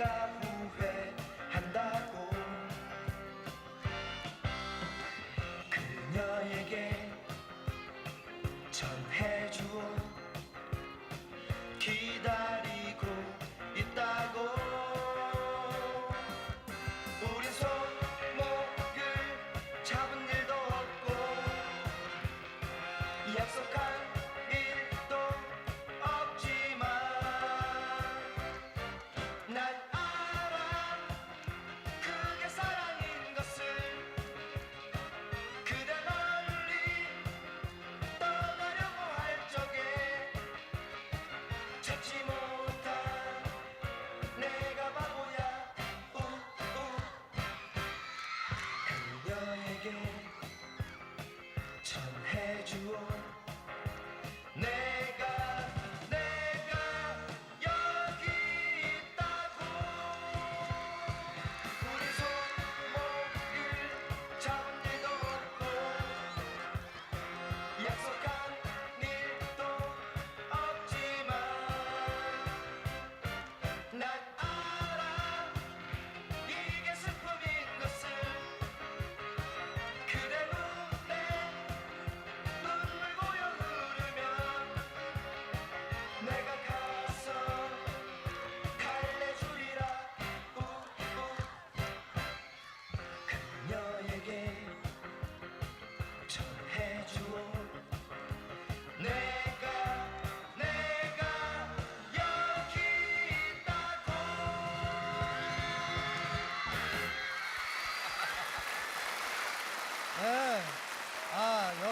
내가 후회한다고. 그녀에게 전해주어 기다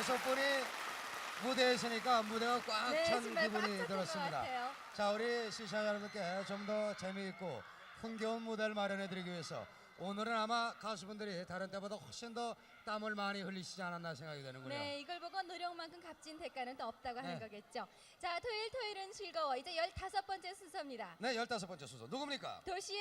여섯 분이 무대에 있으니까 무대가 꽉 네, 찬 정말 꽉 기분이 찼던 것 들었습니다. 같아요. 자, 우리 시청자 여러분께 좀 더 재미있고 흥겨운 무대를 마련해 드리기 위해서 오늘은 아마 가수분들이 다른 때보다 훨씬 더 땀을 많이 흘리시지 않았나 생각이 되는군요. 네, 이걸 보고 노력만큼 값진 대가는 또 없다고 하는 네. 거겠죠. 자, 토요일 토요일은 즐거워. 이제 열다섯 번째 순서입니다. 네, 열다섯 번째 순서 누굽니까? 도시의